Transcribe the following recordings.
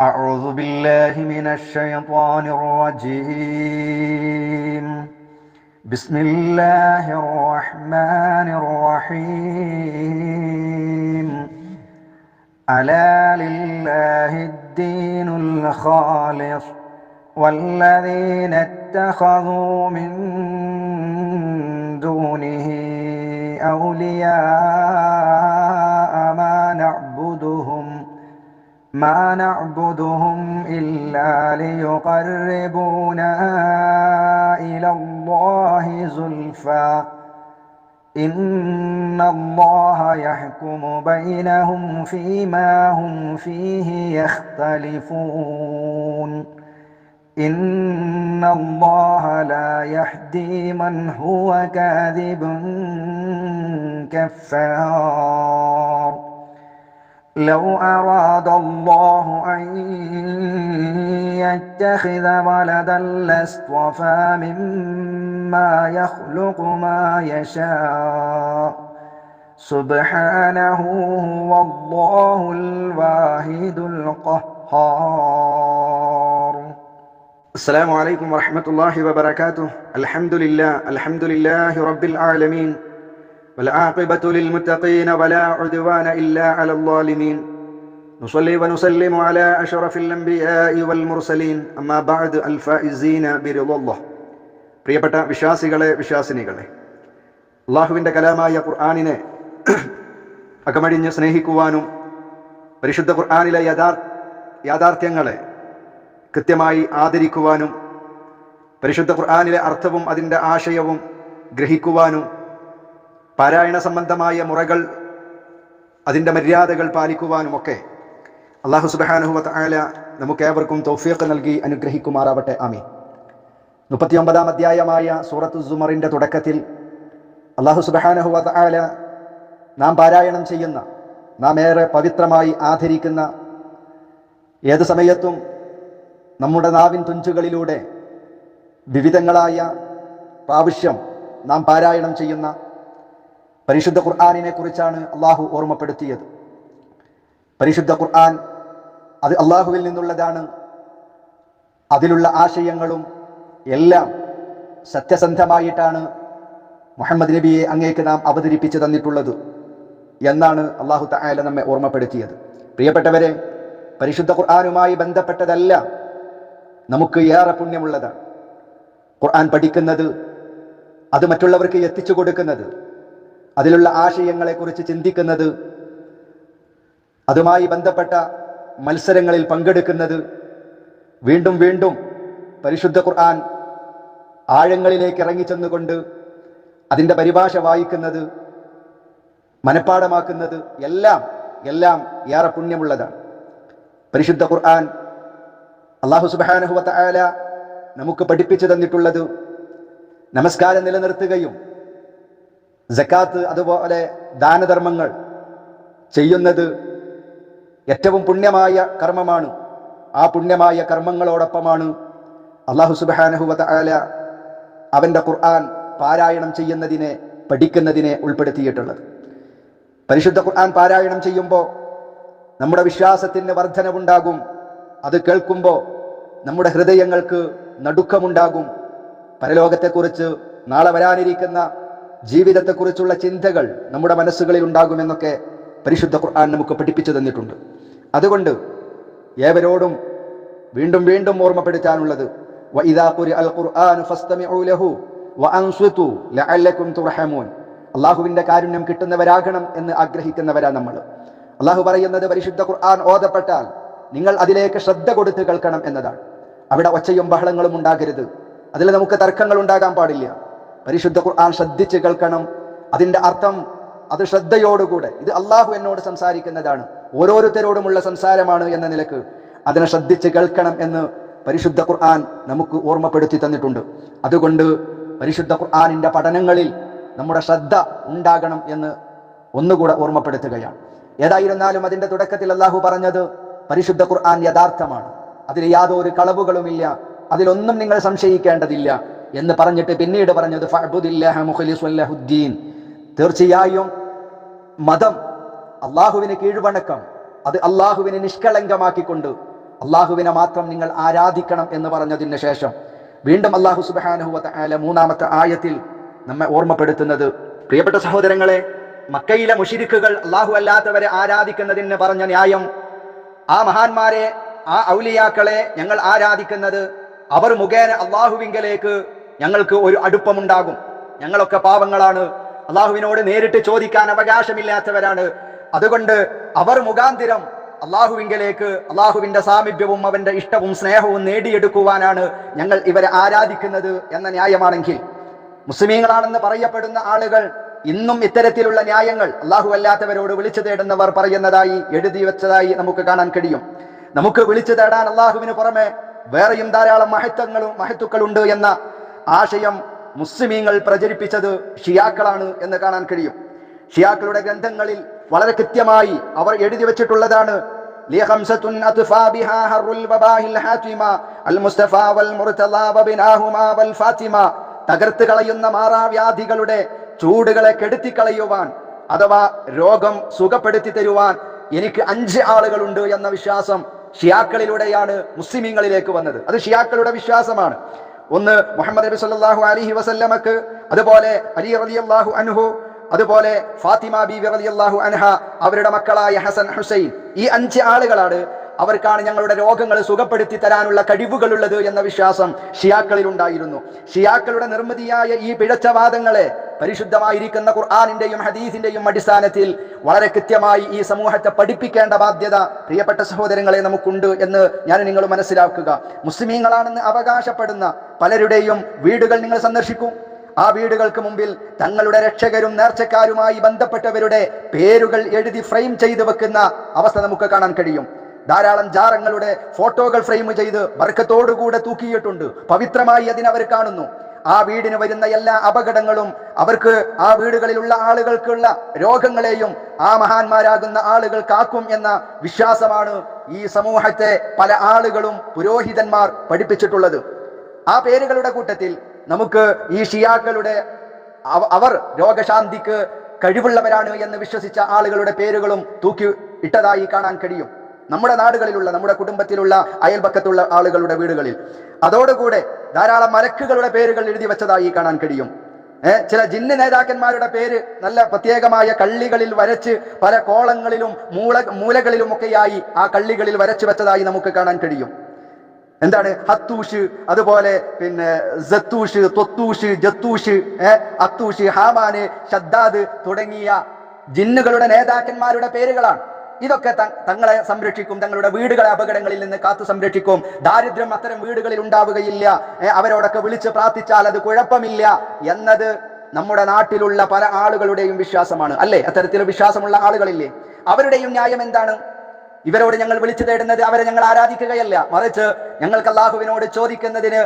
أعوذ بالله من الشيطان الرجيم. بسم الله الرحمن الرحيم. ألا لله الدين الخالص والذين اتخذوا من دونه أولياء. ما نعبدهم إلا ليقربونا إلى الله زلفى. إن الله يحكم بينهم فيما هم فيه يختلفون. إن الله لا يهدي من هو كاذب كفار. لو أراد الله أن يتخذ ولدا لاصطفى مما يخلق ما يشاء. سبحانه هو الله الواحد القهار. السلام عليكم ورحمة الله وبركاته. الحمد لله الحمد لله رب العالمين. والعاقبة للمتقين ولا عدوان إلا على الظالمين نصلي ونسلم على أشرف الأنبياء والمرسلين أما بعد الفائزين برضا الله പ്രിയപ്പെട്ട വിശ്വാസികളെ വിശ്വാസിനികളെ അള്ളാഹുവിൻ്റെ കലാമായ ഖുർആാനിനെ അകമടിഞ്ഞ് സ്നേഹിക്കുവാനും പരിശുദ്ധ ഖുർആാനിലെ യഥാർ യാഥാർത്ഥ്യങ്ങളെ കൃത്യമായി ആദരിക്കുവാനും പരിശുദ്ധ ഖുർആാനിലെ അർത്ഥവും അതിൻ്റെ ആശയവും ഗ്രഹിക്കുവാനും പാരായണ സംബന്ധമായ മുറകൾ അതിന്റെ മര്യാദകൾ പാലിക്കുവാനുമൊക്കെ അള്ളാഹു സുബാനുഹുവത്ത് ആല നമുക്കേവർക്കും തൗഫീഖ് നൽകി അനുഗ്രഹിക്കുമാറാവട്ടെ. ആമീൻ. മുപ്പത്തിയൊമ്പതാം അധ്യായമായ സൂറത്തു സുമറിന്റെ തുടക്കത്തിൽ അള്ളാഹു സുബാനുഹുവത്ത് ആല നാം പാരായണം ചെയ്യുന്ന നാം ഏറെ പവിത്രമായി ആദരിക്കുന്ന ഏത് സമയത്തും നമ്മുടെ നാവിൻ തുഞ്ചുകളിലൂടെ വിവിധങ്ങളായ പ്രാവശ്യം നാം പാരായണം ചെയ്യുന്ന പരിശുദ്ധ ഖുർആാനിനെ കുറിച്ചാണ് അള്ളാഹു ഓർമ്മപ്പെടുത്തിയത്. പരിശുദ്ധ ഖുർആൻ അത് അള്ളാഹുവിൽ നിന്നുള്ളതാണ്. അതിലുള്ള ആശയങ്ങളും എല്ലാം സത്യസന്ധമായിട്ടാണ് മുഹമ്മദ് നബിയെ അങ്ങേക്ക് നാം അവതരിപ്പിച്ചു തന്നിട്ടുള്ളത് എന്നാണ് അള്ളാഹു തായാല നമ്മെ ഓർമ്മപ്പെടുത്തിയത്. പ്രിയപ്പെട്ടവരെ പരിശുദ്ധ ഖുർആാനുമായി ബന്ധപ്പെട്ടതല്ല നമുക്ക് ഏറെ പുണ്യമുള്ളതാണ് ഖുർആൻ പഠിക്കുന്നത് അത് മറ്റുള്ളവർക്ക് എത്തിച്ചു കൊടുക്കുന്നത് അതിലുള്ള ആശയങ്ങളെക്കുറിച്ച് ചിന്തിക്കുന്നത് അതുമായി ബന്ധപ്പെട്ട മത്സരങ്ങളിൽ പങ്കെടുക്കുന്നത് വീണ്ടും വീണ്ടും പരിശുദ്ധ ഖുർആൻ ആഴങ്ങളിലേക്ക് ഇറങ്ങിച്ചെന്നുകൊണ്ട് അതിന്റെ പരിഭാഷ വായിക്കുന്നത് മനഃപ്പാടമാക്കുന്നത് എല്ലാം എല്ലാം ഏറെ പുണ്യമുള്ളതാണ്. പരിശുദ്ധ ഖുർആൻ അള്ളാഹു സുബാനഹുവത്ത നമുക്ക് പഠിപ്പിച്ചു തന്നിട്ടുള്ളത് നമസ്കാരം നിലനിർത്തുകയും ജക്കാത്ത് അതുപോലെ ദാനധർമ്മങ്ങൾ ചെയ്യുന്നത് ഏറ്റവും പുണ്യമായ കർമ്മമാണ്. ആ പുണ്യമായ കർമ്മങ്ങളോടൊപ്പമാണ് അള്ളാഹു സുബാനഹുവത ആല അവന്റെ ഖുർആൻ പാരായണം ചെയ്യുന്നതിനെ പഠിക്കുന്നതിനെ ഉൾപ്പെടുത്തിയിട്ടുള്ളത്. പരിശുദ്ധ ഖുർആൻ പാരായണം ചെയ്യുമ്പോൾ നമ്മുടെ വിശ്വാസത്തിന് വർധനവുണ്ടാകും. അത് കേൾക്കുമ്പോൾ നമ്മുടെ ഹൃദയങ്ങൾക്ക് നടുക്കമുണ്ടാകും. പരലോകത്തെക്കുറിച്ച് നാളെ വരാനിരിക്കുന്ന ജീവിതത്തെക്കുറിച്ചുള്ള ചിന്തകൾ നമ്മുടെ മനസ്സുകളിൽ ഉണ്ടാകുമെന്നൊക്കെ പരിശുദ്ധ ഖുർആൻ നമുക്ക് പഠിപ്പിച്ചു തന്നിട്ടുണ്ട്. അതുകൊണ്ട് ഏവരോടും വീണ്ടും വീണ്ടും ഓർമ്മപ്പെടുത്താനുള്ളത് അള്ളാഹുവിന്റെ കാരുണ്യം കിട്ടുന്നവരാകണം എന്ന് ആഗ്രഹിക്കുന്നവരാ നമ്മൾ. അള്ളാഹു പറയുന്നത് പരിശുദ്ധ ഖുർആൻ ഓതപ്പെട്ടാൽ നിങ്ങൾ അതിലേക്ക് ശ്രദ്ധ കൊടുത്ത് കേൾക്കണം എന്നതാണ്. അവിടെ ഒച്ചയും ബഹളങ്ങളും ഉണ്ടാകരുത്. അതിൽ നമുക്ക് തർക്കങ്ങൾ ഉണ്ടാകാൻ പാടില്ല. പരിശുദ്ധ ഖുർആൻ ശ്രദ്ധിച്ച് കേൾക്കണം. അതിന്റെ അർത്ഥം അത് ശ്രദ്ധയോടുകൂടെ. ഇത് അള്ളാഹു എന്നോട് സംസാരിക്കുന്നതാണ്. ഓരോരുത്തരോടുമുള്ള സംസാരമാണ് എന്ന നിലയ്ക്ക് അതിനെ ശ്രദ്ധിച്ച് കേൾക്കണം എന്ന് പരിശുദ്ധ ഖുർആൻ നമുക്ക് ഓർമ്മപ്പെടുത്തി തന്നിട്ടുണ്ട്. അതുകൊണ്ട് പരിശുദ്ധ ഖുർആാനിന്റെ പഠനങ്ങളിൽ നമ്മുടെ ശ്രദ്ധ ഉണ്ടാകണം എന്ന് ഒന്നുകൂടെ ഓർമ്മപ്പെടുത്തുകയാണ്. ഏതായിരുന്നാലും അതിന്റെ തുടക്കത്തിൽ അള്ളാഹു പറഞ്ഞത് പരിശുദ്ധ ഖുർആൻ യഥാർത്ഥമാണ്. അതിൽ യാതൊരു കളവുകളുമില്ല. അതിലൊന്നും നിങ്ങൾ സംശയിക്കേണ്ടതില്ല. എന്ന് പറഞ്ഞിട്ട് പിന്നീട് പറഞ്ഞത് ഫഅബുദില്ലാഹുദ്ദീൻ തീർച്ചയായും മതം അള്ളാഹുവിന് കീഴ്വണക്കം അത് അള്ളാഹുവിനെ നിഷ്കളങ്കമാക്കിക്കൊണ്ട് അള്ളാഹുവിനെ മാത്രം നിങ്ങൾ ആരാധിക്കണം എന്ന് പറഞ്ഞതിന് ശേഷം വീണ്ടും അള്ളാഹു സുബാനുഹുവല മൂന്നാമത്തെ ആയത്തിൽ നമ്മെ ഓർമ്മപ്പെടുത്തുന്നത് പ്രിയപ്പെട്ട സഹോദരങ്ങളെ മക്കയിലെ മുഷിരിക്കുകൾ അള്ളാഹു അല്ലാത്തവരെ ആരാധിക്കുന്നതിന് പറഞ്ഞ ന്യായം ആ മഹാന്മാരെ ആ ഔലിയാക്കളെ ഞങ്ങൾ ആരാധിക്കുന്നത് അവർ മുഖേന അള്ളാഹുവിങ്കലേക്ക് ഞങ്ങൾക്ക് ഒരു അടുപ്പമുണ്ടാകും. ഞങ്ങളൊക്കെ പാവങ്ങളാണ്. അള്ളാഹുവിനോട് നേരിട്ട് ചോദിക്കാൻ അവകാശമില്ലാത്തവരാണ്. അതുകൊണ്ട് അവർ മുഖാന്തിരം അള്ളാഹുവിങ്കലേക്ക് അള്ളാഹുവിന്റെ സാമീപ്യവും അവന്റെ ഇഷ്ടവും സ്നേഹവും നേടിയെടുക്കുവാനാണ് ഞങ്ങൾ ഇവരെ ആരാധിക്കുന്നത് എന്ന ന്യായമാണെങ്കിൽ. മുസ്ലിമീങ്ങളാണെന്ന് പറയപ്പെടുന്ന ആളുകൾ ഇന്നും ഇത്തരത്തിലുള്ള ന്യായങ്ങൾ അള്ളാഹു അല്ലാത്തവരോട് വിളിച്ചു തേടുന്നവർ പറയുന്നതായി എഴുതി വെച്ചതായി നമുക്ക് കാണാൻ കഴിയും. നമുക്ക് വിളിച്ചു തേടാൻ അള്ളാഹുവിന് പുറമെ വേറെയും ധാരാളം മഹത്വങ്ങളും മഹത്തുക്കളുണ്ട് എന്ന ആശയം മുസ്ലിമീങ്ങൾ പ്രചരിപ്പിച്ചത് ഷിയാക്കളാണ് എന്ന് കാണാൻ കഴിയും. ഷിയാക്കളുടെ ഗ്രന്ഥങ്ങളിൽ വളരെ കൃത്യമായി അവർ എഴുതി വച്ചിട്ടുള്ളതാണ്. തകർത്ത് കളയുന്ന മാറാവ്യാധികളുടെ ചൂടുകളെ കെടുത്തിക്കളയുവാൻ അഥവാ രോഗം സുഖപ്പെടുത്തി തരുവാൻ എനിക്ക് അഞ്ച് ആളുകളുണ്ട് എന്ന വിശ്വാസം ഷിയാക്കളിലൂടെയാണ് മുസ്ലിമീങ്ങളിലേക്ക് വന്നത്. അത് ഷിയാക്കളുടെ വിശ്വാസമാണ്. ഒന്ന് മുഹമ്മദ് നബി സല്ലാഹു അലഹി വസല്ലമക്ക് അതുപോലെ അലി അലി അള്ളാഹു അനുഹു അതുപോലെ ഫാത്തിമ ബി അലി അള്ളാഹു അൻഹ അവരുടെ മക്കളായ ഹസൻ ഹുസൈൻ ഈ അഞ്ച് ആളുകളാണ് അവർക്കാണ് ഞങ്ങളുടെ രോഗങ്ങൾ സുഖപ്പെടുത്തി തരാനുള്ള കഴിവുകളുള്ളത് എന്ന വിശ്വാസം ഷിയാക്കളിൽ ഉണ്ടായിരുന്നു. ഷിയാക്കളുടെ നിർമ്മിതിയായ ഈ പിഴച്ചവാദങ്ങളെ പരിശുദ്ധമായിരിക്കുന്ന ഖുർആാനിന്റെയും ഹദീസിന്റെയും അടിസ്ഥാനത്തിൽ വളരെ കൃത്യമായി ഈ സമൂഹത്തെ പഠിപ്പിക്കേണ്ട ബാധ്യത പ്രിയപ്പെട്ട സഹോദരങ്ങളെ നമുക്കുണ്ട് എന്ന് ഞാൻ നിങ്ങൾ മനസ്സിലാക്കുക. മുസ്ലിമീങ്ങളാണെന്ന് അവകാശപ്പെടുന്ന പലരുടെയും വീടുകൾ നിങ്ങൾ സന്ദർശിക്കും. ആ വീടുകൾക്ക് മുമ്പിൽ തങ്ങളുടെ രക്ഷകരും നേർച്ചക്കാരുമായി ബന്ധപ്പെട്ടവരുടെ പേരുകൾ എഴുതി ഫ്രെയിം ചെയ്തു വെക്കുന്ന അവസ്ഥ നമുക്ക് കാണാൻ കഴിയും. ധാരാളം ജാറങ്ങളുടെ ഫോട്ടോകൾ ഫ്രെയിം ചെയ്ത് വർക്കത്തോടുകൂടെ തൂക്കിയിട്ടുണ്ട്. പവിത്രമായി അതിനവർ കാണുന്നു. ആ വീടിന് വരുന്ന എല്ലാ അപകടങ്ങളും അവർക്ക് ആ വീടുകളിലുള്ള ആളുകൾക്കുള്ള രോഗങ്ങളെയും ആ മഹാന്മാരാകുന്ന ആളുകൾ കാക്കും എന്ന വിശ്വാസമാണ് ഈ സമൂഹത്തെ പല ആളുകളും പുരോഹിതന്മാർ പഠിപ്പിച്ചിട്ടുള്ളത്. ആ പേരുകളുടെ കൂട്ടത്തിൽ നമുക്ക് ഈ ഷിയാക്കളുടെ അവർ രോഗശാന്തിക്ക് കഴിവുള്ളവരാണ് എന്ന് വിശ്വസിച്ച ആളുകളുടെ പേരുകളും തൂക്കി ഇട്ടതായി കാണാൻ കഴിയും. നമ്മുടെ നാടുകളിലുള്ള നമ്മുടെ കുടുംബത്തിലുള്ള അയൽപക്കത്തുള്ള ആളുകളുടെ വീടുകളിൽ. അതോടുകൂടെ ധാരാളം മലക്കുകളുടെ പേരുകൾ എഴുതി വെച്ചതായി കാണാൻ കഴിയും. ഏഹ് ചില ജിന്ന് നേതാക്കന്മാരുടെ പേര് നല്ല പ്രത്യേകമായ കള്ളികളിൽ വരച്ച് പല കോളങ്ങളിലും മൂല മൂലകളിലും ഒക്കെയായി ആ കള്ളികളിൽ വരച്ചു വെച്ചതായി നമുക്ക് കാണാൻ കഴിയും. എന്താണ്? ഹത്തൂഷ് അതുപോലെ പിന്നെ ജത്തൂഷ് തൊത്തൂഷ് ജത്തൂഷ് ഏഹ് അത്തൂഷ് ഹാമാന് ഷദ്ദാദ് തുടങ്ങിയ ജിന്നുകളുടെ നേതാക്കന്മാരുടെ പേരുകളാണ്. ഇതൊക്കെ തങ്ങളെ സംരക്ഷിക്കും തങ്ങളുടെ വീടുകളെ അപകടങ്ങളിൽ നിന്ന് കാത്തു സംരക്ഷിക്കും. ദാരിദ്ര്യം അത്തരം വീടുകളിൽ ഉണ്ടാവുകയില്ല. അവരോടൊക്കെ വിളിച്ച് പ്രാർത്ഥിച്ചാൽ അത് കുഴപ്പമില്ല എന്നത് നമ്മുടെ നാട്ടിലുള്ള പല ആളുകളുടെയും വിശ്വാസമാണ്. അല്ലേ? അത്തരത്തിൽ വിശ്വാസമുള്ള ആളുകളില്ലേ? അവരുടെയും ന്യായം എന്താണ്? ഇവരോട് ഞങ്ങൾ വിളിച്ചു തേടുന്നത് അവരെ ഞങ്ങൾ ആരാധിക്കുകയല്ല. മറിച്ച് ഞങ്ങൾക്ക് അള്ളാഹുവിനോട് ചോദിക്കുന്നതിന്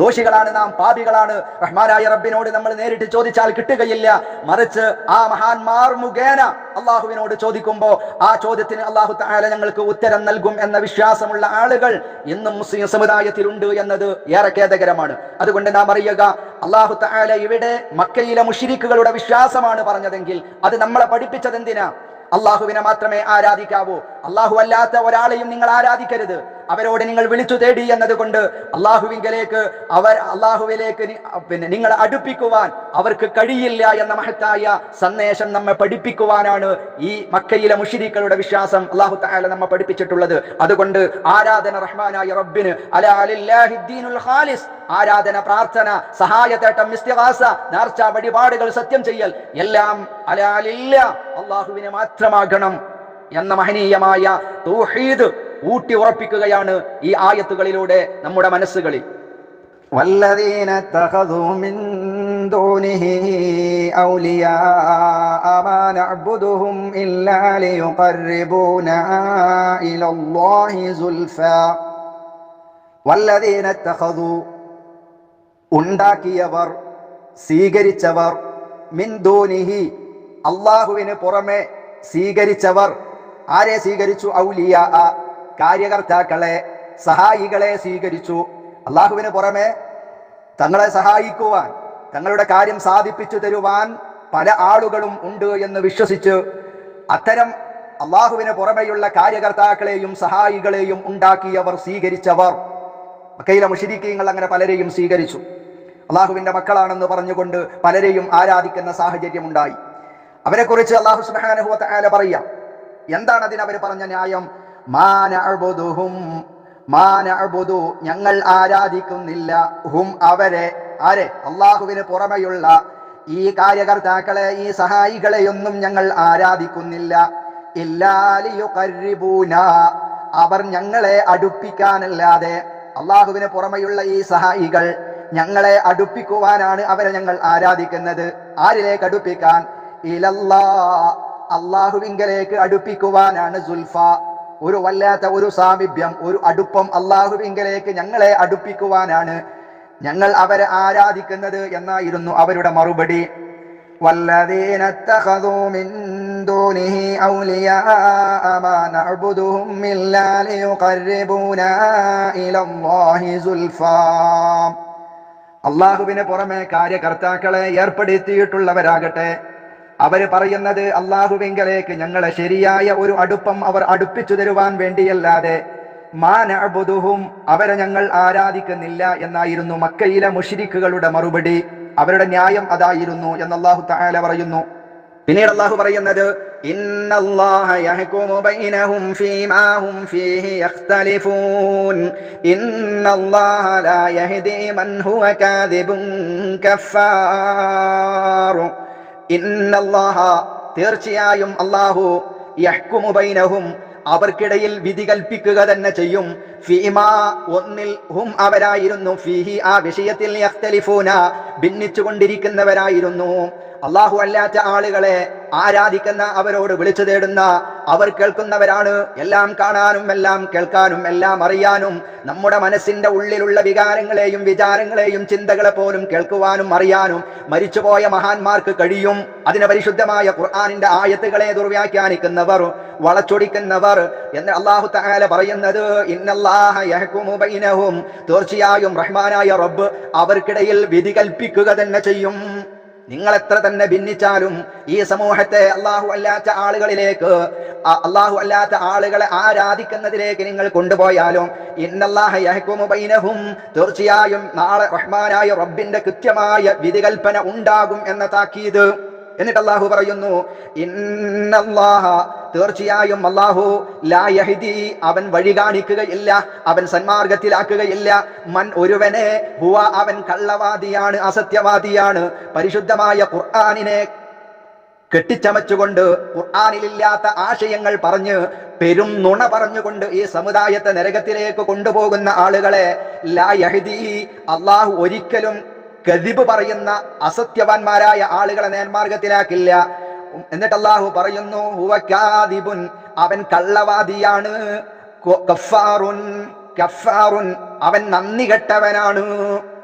ദോഷികളാണ് നാം പാപികളാണ്. റഹ്മാനായ റബ്ബിനോട് നമ്മൾ നേരിട്ട് ചോദിച്ചാൽ കിട്ടുകയില്ല. മറിച്ച് ആ മഹാന്മാർ മുഖേന അള്ളാഹുവിനോട് ചോദിക്കുമ്പോൾ ആ ചോദ്യത്തിന് അള്ളാഹു താല ഞങ്ങൾക്ക് ഉത്തരം നൽകും എന്ന വിശ്വാസമുള്ള ആളുകൾ ഇന്നും മുസ്ലിം സമുദായത്തിലുണ്ട് എന്നത് ഏറെ ഖേദകരമാണ്. അതുകൊണ്ട് നാം അറിയുക അള്ളാഹു താല ഇവിടെ മക്കയിലെ മുഷിരിക്കുകളുടെ വിശ്വാസമാണ് പറഞ്ഞതെങ്കിൽ അത് നമ്മളെ പഠിപ്പിച്ചത് എന്തിനാ അള്ളാഹുവിനെ മാത്രമേ ആരാധിക്കാവൂ. അള്ളാഹു അല്ലാത്ത ഒരാളെയും നിങ്ങൾ ആരാധിക്കരുത്. അവരോട് നിങ്ങൾ വിളിച്ചു തേടി എന്നതുകൊണ്ട് അള്ളാഹുവിങ്കലേക്ക് അവർ അള്ളാഹുവിലേക്ക് പിന്നെ നിങ്ങൾ അടുപ്പിക്കുവാൻ അവർക്ക് കഴിയില്ല എന്ന മഹത്തായ സന്ദേശം നമ്മെ പഠിപ്പിക്കുവാനാണ് ഈ മക്കയിലെ മുഷിരിക്കളുടെ വിശ്വാസം അള്ളാഹു താല നമ്മെ പഠിപ്പിച്ചിട്ടുള്ളത്. അതുകൊണ്ട് ആരാധന റഹ്മാനായ റബ്ബിന് ഖാലിസ് ആരാധന പ്രാർത്ഥന സഹായത്തേട്ടം ഇസ്തിഗാസ നേർച്ച വഴിപാടുകൾ സത്യം ചെയ്യൽ എല്ലാം അലാലില്ല അള്ളാഹുവിനെ മാത്രമാകണം എന്ന മഹനീയമായ തൗഹീദ് ഊട്ടി ഉറപ്പിക്കുകയാണ് ഈ ആയത്തുകളിലൂടെ നമ്മുടെ മനസ്സുകളിൽ والذين اتخذوا من دونه أولياء ما نعبدهم إلا ليقربونا إلى الله زلفى والذين اتخذوا ഉണ്ടാക്കിയവർ സ്വീകരിച്ചവർ മിൻ ദൂനിഹി അള്ളാഹുവിന് പുറമെ സ്വീകരിച്ചവർ ആരെ സ്വീകരിച്ചു ഔലിയ കാര്യകർത്താക്കളെ സഹായികളെ സ്വീകരിച്ചു. അള്ളാഹുവിന് പുറമെ തങ്ങളെ സഹായിക്കുവാൻ തങ്ങളുടെ കാര്യം സാധിപ്പിച്ചു തരുവാൻ പല ആളുകളും ഉണ്ട് എന്ന് വിശ്വസിച്ച് അത്തരം അള്ളാഹുവിന് പുറമെയുള്ള കാര്യകർത്താക്കളെയും സഹായികളെയും ഉണ്ടാക്കിയവർ സ്വീകരിച്ചവർ. മക്കയിലെ മുഷിരിക്കീങ്ങൾ അങ്ങനെ പലരെയും സ്വീകരിച്ചു. അള്ളാഹുവിന്റെ മക്കളാണെന്ന് പറഞ്ഞുകൊണ്ട് പലരെയും ആരാധിക്കുന്ന സാഹചര്യം ഉണ്ടായി അവരെ കുറിച്ച് അള്ളാഹു സുബാനുഭവത്തെ പറയാം. എന്താണ് അതിനവർ പറഞ്ഞ ന്യായം? മാനഅബുദുഹും മാനഅബുദു ഞങ്ങൾ ആരാധിക്കുന്നില്ല. ഹും അവരെ ആരെ? അള്ളാഹുവിന് പുറമെയുള്ള ഈ കാര്യകർത്താക്കളെ ഈ സഹായികളെയൊന്നും ഞങ്ങൾ ആരാധിക്കുന്നില്ല. ഇല്ലാലിയുകർരിബൂന അവർ ഞങ്ങളെ അടുപ്പിക്കാനല്ലാതെ അള്ളാഹുവിന് പുറമെയുള്ള ഈ സഹായികൾ ഞങ്ങളെ അടുപ്പിക്കുവാനാണ് അവരെ ഞങ്ങൾ ആരാധിക്കുന്നത്. ആരിലേക്ക് അടുപ്പിക്കാൻ? ഇലല്ലാ അള്ളാഹുവിങ്കലേക്ക് അടുപ്പിക്കുവാനാണ് സുൽഫ. ഒരു വല്ലാത്ത ഒരു സാമീപ്യം ഒരു അടുപ്പം അള്ളാഹുവിങ്കലേക്ക് ഞങ്ങളെ അടുപ്പിക്കുവാനാണ് ഞങ്ങൾ അവരെ ആരാധിക്കുന്നത് എന്നായിരുന്നു അവരുടെ മറുപടി والذين اتخذوا من دونه أولياء ما نعبدهم إلا ليقربونا إلى الله زلفى അള്ളാഹുവിന് പുറമെ കാര്യകർത്താക്കളെ ഏർപ്പെടുത്തിയിട്ടുള്ളവരാകട്ടെ അവർ പറയുന്നത് അള്ളാഹുവിങ്കലേക്ക് ഞങ്ങളെ ശരിയായ ഒരു അടുപ്പം അവർ അടുപ്പിച്ചു തരുവാൻ വേണ്ടിയല്ലാതെ മാനബുദുഹും അവരെ ഞങ്ങൾ ആരാധിക്കുന്നില്ല എന്നായിരുന്നു മക്കയിലെ മുഷിരിക്കുകളുടെ മറുപടി. അവരുടെ ന്യായം അതായിരുന്നു എന്ന് അള്ളാഹു താല പറയുന്നു. പിന്നീട് അള്ളാഹു പറയുന്നത് ഇന്നല്ലാഹ തീർച്ചയായും അള്ളാഹു അവർക്കിടയിൽ വിധി കൽപ്പിക്കുക തന്നെ ചെയ്യും. ഫീമാ ഒന്നിൽ ഹും അവരായിരുന്നു. ഫീഹി ആ വിഷയത്തിൽ ഭിന്നിച്ചുകൊണ്ടിരിക്കുന്നവരായിരുന്നു. അള്ളാഹു അല്ലാത്ത ആളുകളെ ആരാധിക്കുന്ന അവരോട് വിളിച്ചു തേടുന്ന അവർ കേൾക്കുന്നവരാണ്. എല്ലാം കാണാനും എല്ലാം കേൾക്കാനും എല്ലാം അറിയാനും നമ്മുടെ മനസ്സിന്റെ ഉള്ളിലുള്ള വികാരങ്ങളെയും വിചാരങ്ങളെയും ചിന്തകളെ പോലും കേൾക്കുവാനും അറിയാനും മരിച്ചുപോയ മഹാന്മാർക്ക് കഴിയും. അതിന് പരിശുദ്ധമായ ഖുർആാനിന്റെ ആയത്തുകളെ ദുർവ്യാഖ്യാനിക്കുന്നവർ വളച്ചൊടിക്കുന്നവർ എന്ന് അള്ളാഹു തഹാല പറയുന്നത് തീർച്ചയായും റഹ്മാനായ റബ്ബ് അവർക്കിടയിൽ വിധി കൽപ്പിക്കുക തന്നെ ചെയ്യും. നിങ്ങൾ എത്ര തന്നെ ഭിന്നിച്ചാലും ഈ സമൂഹത്തെ അള്ളാഹു അല്ലാത്ത ആളുകളിലേക്ക് അള്ളാഹു അല്ലാത്ത ആളുകളെ ആരാധിക്കുന്നതിലേക്ക് നിങ്ങൾ കൊണ്ടുപോയാലും തീർച്ചയായും നാളെ റഹ്മാനായ റബ്ബിന്റെ കൃത്യമായ വിധികൽപ്പന ഉണ്ടാകും എന്ന താക്കീത്. എന്നിട്ട് അള്ളാഹു പറയുന്നു തീർച്ചയായും അള്ളാഹു ലാ യഹ്ദി അവൻ വഴി കാണിക്കുകയില്ല അവൻ സന്മാർഗത്തിലാക്കുകയില്ല. മൻ ഒരുവനെ ഹുവ അവൻ കള്ളവാദിയാണ് അസത്യവാദിയാണ്. പരിശുദ്ധമായ ഖുർആാനിനെ കെട്ടിച്ചമച്ചുകൊണ്ട് ഖുർആാനിലില്ലാത്ത ആശയങ്ങൾ പറഞ്ഞ് പെരും നുണ പറഞ്ഞുകൊണ്ട് ഈ സമുദായത്തെ നരകത്തിലേക്ക് കൊണ്ടുപോകുന്ന ആളുകളെ ലാ യഹദി അള്ളാഹു ഒരിക്കലും കതിബ് പറയുന്ന അസത്യവാന്മാരായ ആളുകളെ നേർമാർഗത്തിലാക്കില്ല എന്നിട്ട് അള്ളാഹു പറയുന്നു ഹുവ കാദിബുൻ അവൻ കള്ളവാദിയാണ്. കഫാറുൻ കഫാറുൻ അവൻ നന്ദി കെട്ടവനാണ്.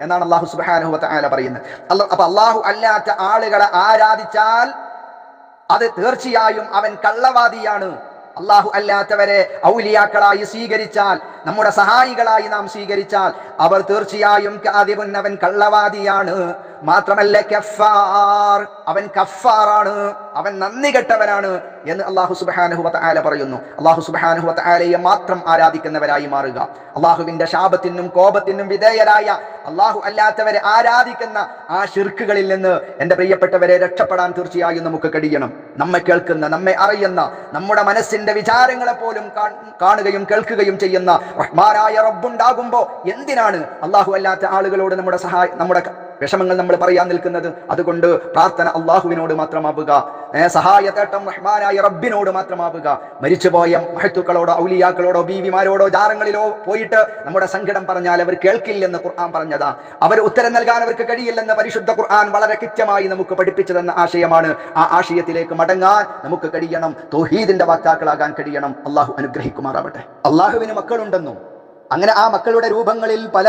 എന്നാണ് അള്ളാഹു സുബ്ഹാനഹു വ പറയുന്നത്. അല്ല- അപ്പൊ അള്ളാഹു അല്ലാത്ത ആളുകളെ ആരാധിച്ചാൽ അത് തീർച്ചയായും അവൻ കള്ളവാദിയാണ്. അള്ളാഹു അല്ലാത്തവരെ ഔലിയാക്കളായി സ്വീകരിച്ചാൽ നമ്മുടെ സഹായികളായി നാം സ്വീകരിച്ചാൽ അവർ തീർച്ചയായും കാതിപുന്നവൻ കള്ളവാദിയാണ്. മാത്രമല്ല അവൻ കഫാറാണ്. അവൻ നന്ദി കെട്ടവനാണ് എന്ന് അള്ളാഹു സുബാനുഹുവത്ത് ആല പറയുന്നു. അള്ളാഹു സുബാനുഹുവത്ത് ആലയെ മാത്രം ആരാധിക്കുന്നവരായി മാറുക. അള്ളാഹുവിന്റെ ശാപത്തിനും കോപത്തിനും വിധേയരായ അള്ളാഹു അല്ലാത്തവരെ ആരാധിക്കുന്ന ആ ഷിർക്കുകളിൽ നിന്ന് എന്റെ പ്രിയപ്പെട്ടവരെ രക്ഷപ്പെടാൻ തീർച്ചയായും നമുക്ക് കഴിയണം. നമ്മെ കേൾക്കുന്ന നമ്മെ അറിയുന്ന നമ്മുടെ മനസ്സിന്റെ വിചാരങ്ങളെ പോലും കാണുകയും കേൾക്കുകയും ചെയ്യുന്ന റഹ്മാനായ റബ്ബുണ്ടാകുമ്പോ എന്തിനാണ് അള്ളാഹു അല്ലാത്ത ആളുകളോട് നമ്മുടെ സഹായ നമ്മുടെ വിഷമങ്ങൾ നമ്മൾ പറയാൻ നിൽക്കുന്നത്. അതുകൊണ്ട് പ്രാർത്ഥന അള്ളാഹുവിനോട് മാത്രമാവുക. സഹായ സഹായതേട്ടം റഹ്മാനായ റബ്ബിനോട് മാത്രമാവുക. മരിച്ചുപോയ മഹത്തുക്കളോടോ ഔലിയാക്കളോടോ ബീവിമാരോടോ ജാറങ്ങളിലോ പോയിട്ട് നമ്മുടെ സങ്കടം പറഞ്ഞാൽ അവർ കേൾക്കില്ലെന്ന് ഖുർആൻ പറഞ്ഞതാ. അവർ ഉത്തരം നൽകാൻ അവർക്ക് കഴിയില്ലെന്ന് പരിശുദ്ധ ഖുർആൻ വളരെ കൃത്യമായി നമുക്ക് പഠിപ്പിച്ചു തന്ന ആശയമാണ്. ആ ആശയത്തിലേക്ക് മടങ്ങാൻ നമുക്ക് കഴിയണം. തൗഹീദിന്റെ വാക്താക്കളാകാൻ കഴിയണം. അള്ളാഹു അനുഗ്രഹിക്കുമാറാവട്ടെ. അള്ളാഹുവിന് മക്കളുണ്ടെന്നും അങ്ങനെ ആ മക്കളുടെ രൂപങ്ങളിൽ പല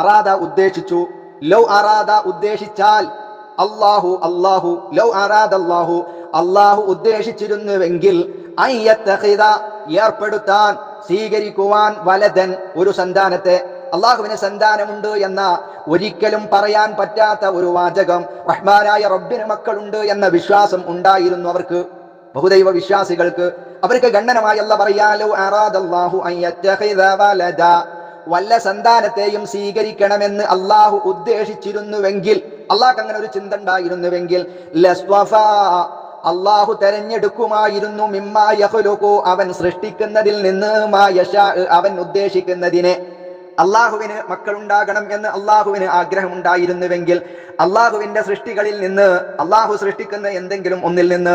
അറാദ ഉദ്ദേശിച്ചു. ലൗ അറാദ ഉദ്ദേശിച്ചാൽ അള്ളാഹു അള്ളാഹു ലൗ അറാദ അള്ളാഹു അള്ളാഹു ഉദ്ദേശിച്ചിരുന്നുവെങ്കിൽ ഏർപ്പെടുത്താൻ സ്വീകരിക്കുവാൻ വലതൻ ഒരു സന്താനത്തെ. അള്ളാഹുവിന് സന്താനമുണ്ട് എന്ന ഒരിക്കലും പറയാൻ പറ്റാത്ത ഒരു വാചകം റഹ്മാനായ റബ്ബിന് മക്കളുണ്ട് എന്ന വിശ്വാസം ഉണ്ടായിരുന്നു അവർക്ക്. ബഹുദൈവ വിശ്വാസികൾക്ക് അവർക്ക് ഗണ്ണനമായി അല്ല പറയാലോ വല്ല സന്താനത്തെയും സ്വീകരിക്കണമെന്ന് അള്ളാഹു ഉദ്ദേശിച്ചിരുന്നുവെങ്കിൽ അള്ളാഹ് അങ്ങനെ ഒരു ചിന്ത ഉണ്ടായിരുന്നുവെങ്കിൽ അള്ളാഹു തെരഞ്ഞെടുക്കുമായിരുന്നു മിമ്മാ യഖ്ലുഖു അവൻ സൃഷ്ടിക്കുന്നതിൽ നിന്ന് അവൻ ഉദ്ദേശിക്കുന്നതിനെ. അള്ളാഹുവിന് മക്കളുണ്ടാകണം എന്ന് അള്ളാഹുവിന് ആഗ്രഹമുണ്ടായിരുന്നുവെങ്കിൽ അള്ളാഹുവിന്റെ സൃഷ്ടികളിൽ നിന്ന് അള്ളാഹു സൃഷ്ടിക്കുന്ന എന്തെങ്കിലും ഒന്നിൽ നിന്ന്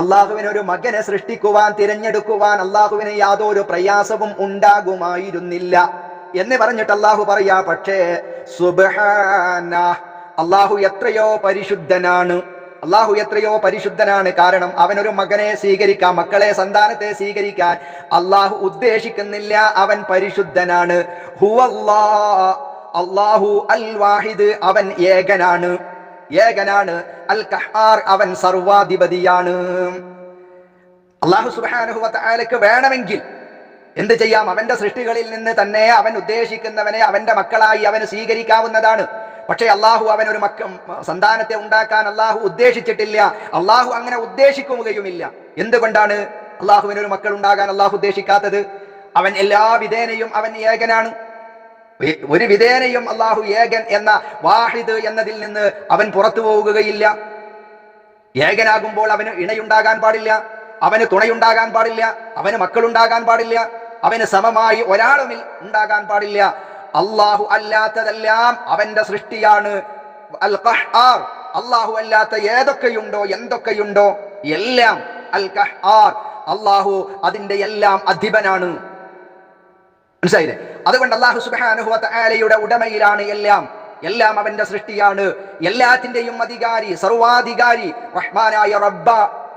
അള്ളാഹുവിന് ഒരു മകനെ സൃഷ്ടിക്കുവാൻ തിരഞ്ഞെടുക്കുവാൻ അള്ളാഹുവിന് യാതൊരു പ്രയാസവും ഉണ്ടാകുമായിരുന്നില്ല. എന്ന് പറഞ്ഞിട്ട് അള്ളാഹു പറയാ പക്ഷേ സുബ്ഹാന അള്ളാഹു എത്രയോ പരിശുദ്ധനാണ്. അള്ളാഹു എത്രയോ പരിശുദ്ധനാണ്. കാരണം അവനൊരു മകനെ സ്വീകരിക്കാൻ മക്കളെ സന്താനത്തെ സ്വീകരിക്കാൻ അള്ളാഹു ഉദ്ദേശിക്കുന്നില്ല അവൻ പരിശുദ്ധനാണ്. അള്ളാഹു അൽ വാഹിദ് അവൻ ഏകനാണ്. ഏകനാണ്. അൽ കഹാർ അവൻ സർവാധിപതിയാണ്. അള്ളാഹു സുബാനുഹുവലക്ക് വേണമെങ്കിൽ എന്ത് ചെയ്യാം? അവന്റെ സൃഷ്ടികളിൽ നിന്ന് തന്നെ അവൻ ഉദ്ദേശിക്കുന്നവനെ അവന്റെ മക്കളായി അവന് സ്വീകരിക്കാവുന്നതാണ്. പക്ഷേ അള്ളാഹു അവൻ ഒരു മക്ക സന്താനത്തെ ഉണ്ടാക്കാൻ അള്ളാഹു ഉദ്ദേശിച്ചിട്ടില്ല. അള്ളാഹു അങ്ങനെ ഉദ്ദേശിക്കുകയുമില്ല. എന്തുകൊണ്ടാണ് അള്ളാഹുവിന് ഒരു മക്കൾ ഉണ്ടാകാൻ അള്ളാഹു ഉദ്ദേശിക്കാത്തത്? അവൻ എല്ലാ വിധേനയും അവൻ ഏകനാണ്. ഒരു വിധേനയും അള്ളാഹു ഏകൻ എന്ന വാഹിദ് എന്നതിൽ നിന്ന് അവൻ പുറത്തു പോവുകയില്ല. ഏകനാകുമ്പോൾ അവന് ഇണയുണ്ടാകാൻ പാടില്ല. അവന് തുണയുണ്ടാകാൻ പാടില്ല. അവന് മക്കളുണ്ടാകാൻ പാടില്ല. അവന് സമമായി ഒരാളും ഉണ്ടാകാൻ പാടില്ല. അള്ളാഹു അല്ലാത്തതെല്ലാം അവന്റെ സൃഷ്ടിയാണ്. അൽ അള്ളാഹു അല്ലാത്ത ഏതൊക്കെയുണ്ടോ എന്തൊക്കെയുണ്ടോ എല്ലാം അൽ അള്ളാഹു അതിന്റെ എല്ലാം അധിപനാണ്. മനസ്സിലായില്ലേ? അതുകൊണ്ട് അള്ളാഹു സുബാനുഹുവ ആലയുടെ ഉടമയിലാണ് എല്ലാം. എല്ലാം അവന്റെ സൃഷ്ടിയാണ്. എല്ലാത്തിന്റെയും അധികാരി സർവാധികാരി റഹ്മാനായ റബ്ബ.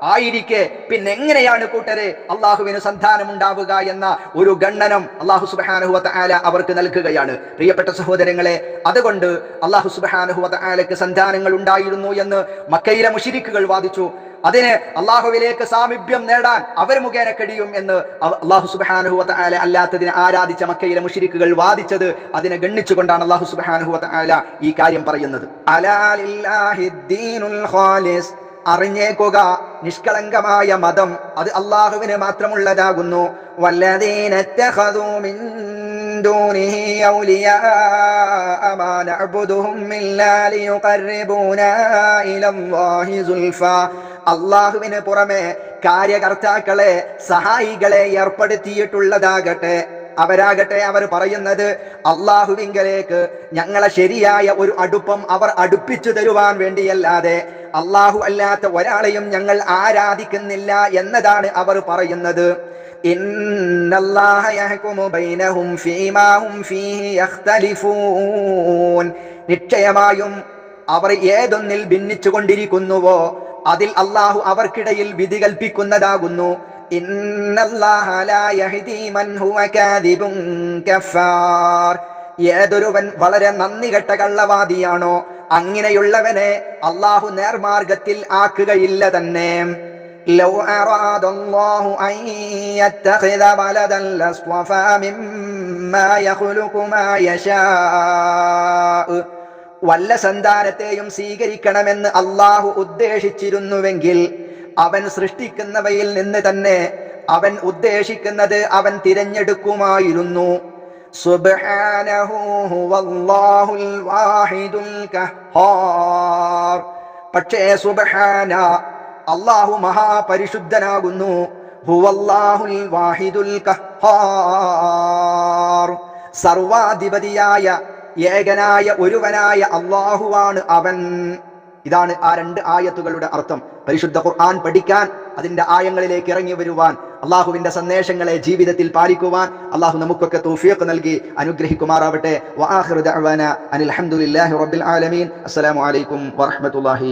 ആയിരിക്കെ. പിന്നെ എങ്ങനെയാണ് കൂട്ടരെ അള്ളാഹുവിന് സന്താനം ഉണ്ടാവുക എന്ന ഒരു ഗണ്ണനം അള്ളാഹു സുബാനുഹുവത്ത ആല അവർക്ക് നൽകുകയാണ്. പ്രിയപ്പെട്ട സഹോദരങ്ങളെ അതുകൊണ്ട് അള്ളാഹു സുബാനുഹുവത്ത ആലക്ക് സന്താനങ്ങൾ ഉണ്ടായിരുന്നു എന്ന് മക്കയിലെ മുഷിരിക്കുകൾ വാദിച്ചു. അതിന് അള്ളാഹുവിലേക്ക് സാമീപ്യം നേടാൻ അവർ മുഖേന കഴിയും എന്ന് അള്ളാഹു സുബാനുഹുവത്ത ആല അല്ലാത്തതിനെ ആരാധിച്ച മക്കയിലെ മുഷിരിക്കുകൾ വാദിച്ചത് അതിനെ ഗണ്ണിച്ചുകൊണ്ടാണ് അള്ളാഹു സുബാനുഹുവത്ത ആല ഈ കാര്യം പറയുന്നത്. ഖാലിസ്. അറിഞ്ഞേക്കുക. നിഷ്കളങ്കമായ മതം അത് അള്ളാഹുവിന് മാത്രമുള്ളതാകുന്നു. അള്ളാഹുവിന് പുറമെ കാര്യകർത്താക്കളെ സഹായികളെ ഏർപ്പെടുത്തിയിട്ടുള്ളതാകട്ടെ. അവരാകട്ടെ അവർ പറയുന്നത് അള്ളാഹുവിങ്കലേക്ക് ഞങ്ങളെ ശരിയായ ഒരു അടുപ്പം അവർ അടുപ്പിച്ചു തരുവാൻ വേണ്ടിയല്ലാതെ അള്ളാഹു അല്ലാത്ത ഒരാളെയും ഞങ്ങൾ ആരാധിക്കുന്നില്ല എന്നതാണ് അവർ പറയുന്നത്. നിശ്ചയമായും അവർ ഏതൊന്നിൽ ഭിന്നിച്ചു കൊണ്ടിരിക്കുന്നുവോ അതിൽ അള്ളാഹു അവർക്കിടയിൽ വിധി കൽപ്പിക്കുന്നതാകുന്നു. ഇന്നല്ലാഹ ലാ യഹ്ദീ മൻ ഹുവ കാദിബുൻ കഫാർ ഏതൊരുവൻ വളരെ നന്ദി കെട്ട കള്ളവാദിയാണോ അങ്ങനെയുള്ളവനെ അള്ളാഹു നേർമാർഗത്തിൽ ആക്കുകയില്ല തന്നെ لو أراد الله أن يتخذ ولدا لاصطفى مما يخلق ما يشاء വല്ല സന്താനത്തെയും സ്വീകരിക്കണമെന്ന് അള്ളാഹു ഉദ്ദേശിച്ചിരുന്നുവെങ്കിൽ അവൻ സൃഷ്ടിക്കുന്നവയിൽ നിന്ന് തന്നെ അവൻ ഉദ്ദേശിക്കുന്നത് അവൻ തിരഞ്ഞെടുക്കുമായിരുന്നു. പക്ഷേ സുബഹാന അള്ളാഹു മഹാപരിശുദ്ധനാകുന്നു. സർവാധിപതിയായ ഏകനായ ഒരുവനായ അള്ളാഹുവാണ് അവൻ. ഇതാണ് ആ രണ്ട് ആയത്തുകളുടെ അർത്ഥം. പരിശുദ്ധ ഖുർആൻ പഠിക്കാൻ അതിന്റെ ആയങ്ങളിലേക്ക് ഇറങ്ങി വരുവാൻ അള്ളാഹുവിന്റെ സന്ദേശങ്ങളെ ജീവിതത്തിൽ പാലിക്കുവാൻ അള്ളാഹു നമുക്കൊക്കെ തൗഫീഖ് നൽകി അനുഗ്രഹിക്കുമാറാവട്ടെ. അനിൽ ഹംദുലില്ലാഹി റബ്ബിൽ ആലമീൻ. അസ്സലാമു അലൈക്കും വറഹ്മത്തുള്ളാഹി